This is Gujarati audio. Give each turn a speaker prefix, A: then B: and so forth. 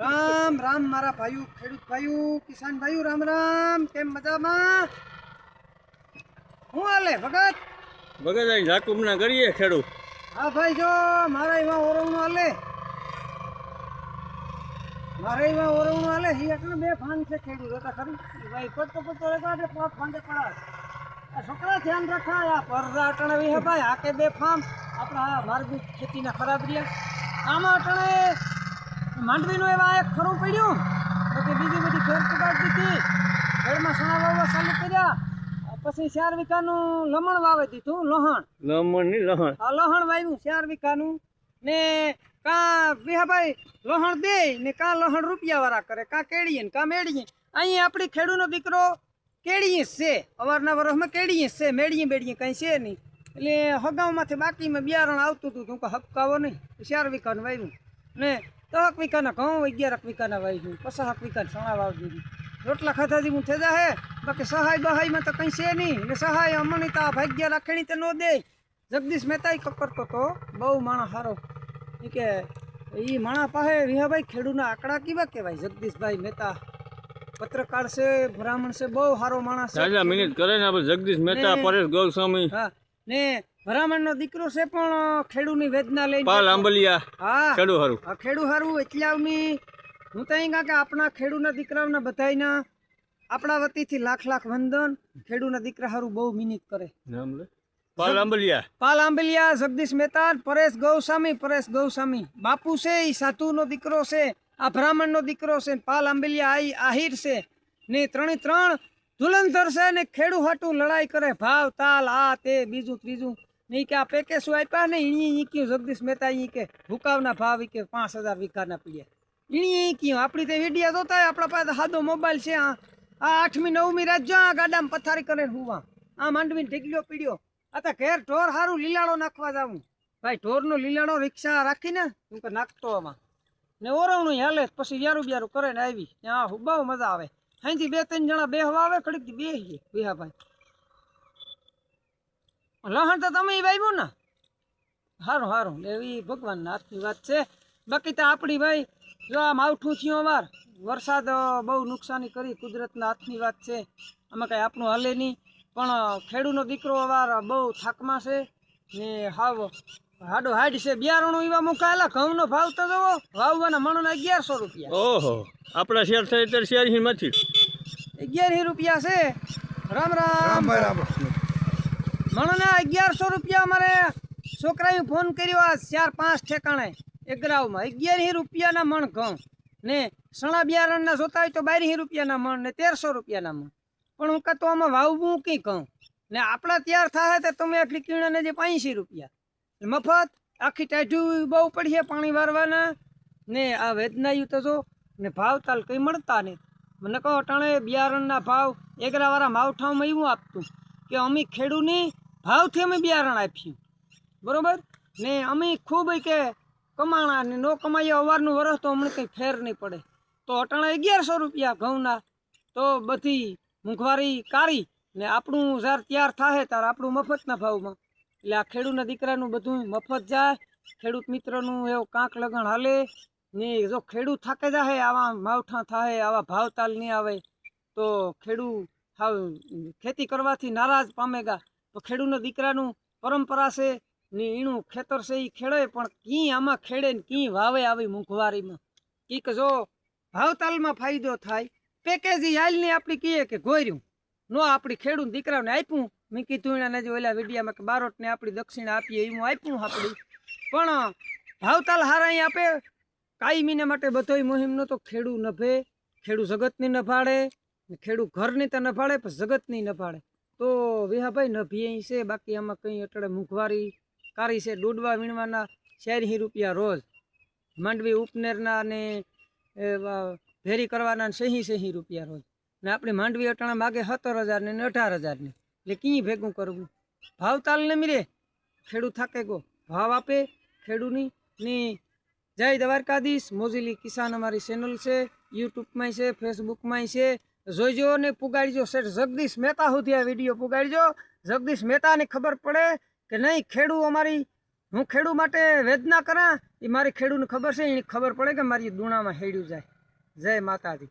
A: રામ રામ મારા ભાઈઓ ખેડૂત ભાઈઓ કિસાન ભાઈઓ રામ રામ. કેમ મજામાં? હું હાલે ભગત?
B: વગર ઝાકુમના કરીએ ખેડૂત.
A: હા ભાઈ જો મારા એમાં ઓરવણું હાલે. મારા એમાં ઓરવણ હાલે હી એટલે બે ફાન છે ખેડૂત હતા ખરી. ભાઈ પતો પત્તો રહેતા એટલે પાંચ ફાંદે પડાય આ છોકરા ધ્યાન રખાય આ પરદા અટણે વી ભાઈ આ કે બે ફામ આપણા આ માર્ગ ખેતીના ખરાબ રહ્યા. આમાં અટણે માંડવીનું એવા એક ખરું પડ્યું. બાકી બીજી બધી ખેર પકડ દીધી. ખેડમાં સણા વાવવા ચાલુ કર્યા. પછી ચાર વીઘાનું લમણ વાવી દીધું લોહણ.
B: લમણની લહણ.
A: આ લોહણ વાવ્યું ચાર વીઘાનું. ને કા વિહાભાઈ લોહણ દે ને કા લોહણ રૂપિયા વાળા કરે? કા કેળીએ ને કા મેળીએ? અહીં આપણી ખેડૂનો દીકરો કેળીએ છે. અવારના વરસમાં કેળીએ છે. મેળીએ બેડીએ કંઈ છે નહીં. એટલે હગાવમાંથી બાકીમાં બિયારણ આવતું હતું. કે હપકાવો નહીં. ચાર વીઘાનું વાવ્યું ને દહક વીઘાના ઘઉં, અગિયારક વીઘાના વાવ્યું પચાસક વીઘાના સણા વાવી દીધું. રોટલા ખાધાથી હું થઈ હે. બાકી સહાય બહાયમાં તો કંઈ છે નહીં. ને સહાય અમણિતા ભાગ્ય રાખણી તો ન દે. જગદીશ મહેતા કરતો તો બહુ માણસ સારો કે એ માણા પાસે વિહાભાઈ ખેડૂના આંકડા કેવા કહેવાય? જગદીશભાઈ મહેતા. પત્રકાર છે બ્રાહ્મણ છે બહુ સારો માણસ છે.
B: રાજા મિનિટ કરે ને આપણે જગદીશ મહેતા પરેશ ગૌસ્વામી.
A: હા ને ભરામણનો દીકરો છે પણ ખેડૂની વેદના લઈને
B: પાલ આંબલિયા
A: હા.
B: ખેડૂ હારું
A: હા ખેડુ હારું એટલે આવની હું તો અહીં કે આપણા ખેડૂના દીકરાઓના બધાયના આપણા વતીથી લાખ લાખ વંદન ખેડૂના દીકરા હારું બહુ મિનિટ કરે.
B: નામ લે. પાલ આંબલિયા.
A: પાલ આંબલિયા જગદીશ મહેતા પરેશ ગૌસ્વામી પરેશ ગૌસ્વામી બાપુ છે એ સાધુનો દીકરો છે આ બ્રાહ્મણનો દીકરો છે પાલ આંબલિયા આઈ આહિર છે ને ત્રણે ત્રણ ધુલંધર છે ને ખેડૂ હાટું લડાઈ કરે ભાવ તાલ આ તે બીજું ત્રીજું. નહીં કે આ પેકેસો આપ્યા ને ઈ ઈ કયું જગદીશ મહેતા ઈ કે ભૂકાવના ભાવ કે પાંચ હજાર વીઘાના પીડ્યા ઈ ઈ કયું આપણી તે વિડીયા જોતા આપણા પાસે સાદો મોબાઈલ છે આ. આઠમી નવમી રાત જો આ ગાડામાં પથારી કરે હું હુવા. આ માંડવીને ઢીકલ્યો પીડ્યો. આ ઘેર ઢોર હારું લીલાડો નાખવા જાવું ભાઈ, ઢોરનો લીલાડો રિક્ષા રાખીને હું કે નાખતો આમાં. ને ઓરવણું હાલે પછી યારું બ્યારું કરે ને આવી. ત્યાં બહુ મજા આવે. અહીંથી બે ત્રણ જણા બેહવા આવે ખડીક બેહીએ. બેહા ભાઈ. લહણ તો તમે વાવ્યું ને? સારું સારું એવી ભગવાનના હાથની વાત છે. બાકી તો આપણી ભાઈ, જો આ માવઠું થયું અમાર, વરસાદ બહુ નુકસાની કરી, કુદરતના હાથની વાત છે. આમાં કાંઈ આપણું હાલે નહીં. પણ ખેડૂનો દીકરો અવાર બહુ થાકમાં છે ને હાવ હાડો હાડ છે. બિયારણું એવા મુકાયેલા ઘઉંનો ભાવ તો જુઓ વાવવાના મણના અગિયારસો રૂપિયા.
B: ઓહો આપણા શેર થાય ત્યારે શેર હી નથી.
A: અગિયાર રૂપિયા છે. રામ રામ. મણના અગિયારસો રૂપિયા અમારે છોકરાએ ફોન કર્યો આ ચાર પાંચ ઠેકાણે એગરાવમાં અગિયાર રૂપિયાના મણ ઘઉં ને સણા બિયારણના જોતા હોય તો બારી રૂપિયાના મણ ને તેરસો રૂપિયાના મણ. પણ હું કહેતો આમાં વાવવું કંઈ કહું? ને આપણા તૈયાર થાય તો તમે આટલી કિરણને જે પાંચસી રૂપિયા. મફત, આખી ટાઢું બહુ પડીએ પાણી વારવાના. ને આ વેદનાયું તો જો, ને ભાવ તાલ કંઈ મળતા નહીં. મને કહો અટાણે બિયારણના ભાવ એગરાવાળા માવઠામાં એવું આપતું કે અમે ખેડૂની ભાવથી અમે બિયારણ આપ્યું. બરોબર? ને અમે ખૂબ કે કમાણા ને નો કમાઈએ, અવારનું વરસ તો અમને કંઈ ફેર નહીં પડે. તો અટાણે અગિયારસો રૂપિયા ઘઉંના, તો બધી મોંઘવારી કાઢી ને આપણું જ્યારે તૈયાર થાય ત્યારે આપણું મફતના ભાવમાં. એટલે આ ખેડૂતના દીકરાનું બધું મફત જાય, ખેડૂત મિત્રનું એવું કાંક લગણ હાલે ને જો ખેડૂત થાકે જાય આવા માવઠા થાય આવા ભાવતાલ નહીં આવે, તો ખેડૂત હાવ ખેતી કરવાથી નારાજ પામેગા. તો ખેડૂતના દીકરાનું પરંપરા છે ને એનું ખેતર છે એ ખેડે, પણ કી આમાં ખેડે ને કી વાવે આવી મોંઘવારીમાં? કીક જો ભાવતાલમાં ફાયદો થાય પેકેજી હાલની આપણી કહીએ કે ગોર્યું. નો આપણી ખેડૂત દીકરાઓને આપ્યું. મેં કીધું એના જે ઓલા વિડીયામાં કે બારોટને આપણી દક્ષિણા આપીએ એવું આપ્યું આપણી. પણ ભાવતાલ હારા અહીં આપે. કાયમીને માટે બધોય મુહિમનો તો ખેડૂ નભે, ખેડૂ જગતની નભાડે, ખેડૂ ઘરની તો નભાડે, પણ જગતની નભાડે. તો વિહાભાઈ નભી અહીં છે, બાકી આમાં કંઈ અટડે મોંઘવારી કારી છે, દોડવા વીણવાના ચારસી રૂપિયા રોજ. માંડવી ઉપનેરના ને ભેરી કરવાના સહી સહી રૂપિયા રોજ ને આપણી માંડવી અટાણા માગે સત્તર હજાર ને અઢાર હજારને એટલે કી ભેગું કરવું? ભાવ તાલ ને મીરે ખેડૂત થાકે ગો. ભાવ આપે, ખેડૂની. ને જય દ્વારકાધીશ. મોજીલી કિસાન અમારી ચેનલ છે, યુટ્યુબમાંય છે, ફેસબુકમાંય છે. જોઈજો ને પુગાડજો. શેઠ જગદીશ મહેતા સુધી આ વીડિયો પુગાડજો. જગદીશ મહેતાને ખબર પડે કે નહીં, ખેડૂ અમારી, હું ખેડૂ માટે વેદના કરા? એ મારી ખેડૂને ખબર છે, એને ખબર પડે કે મારી દુણામાં હેડ્યું જાય. જય માતાજી.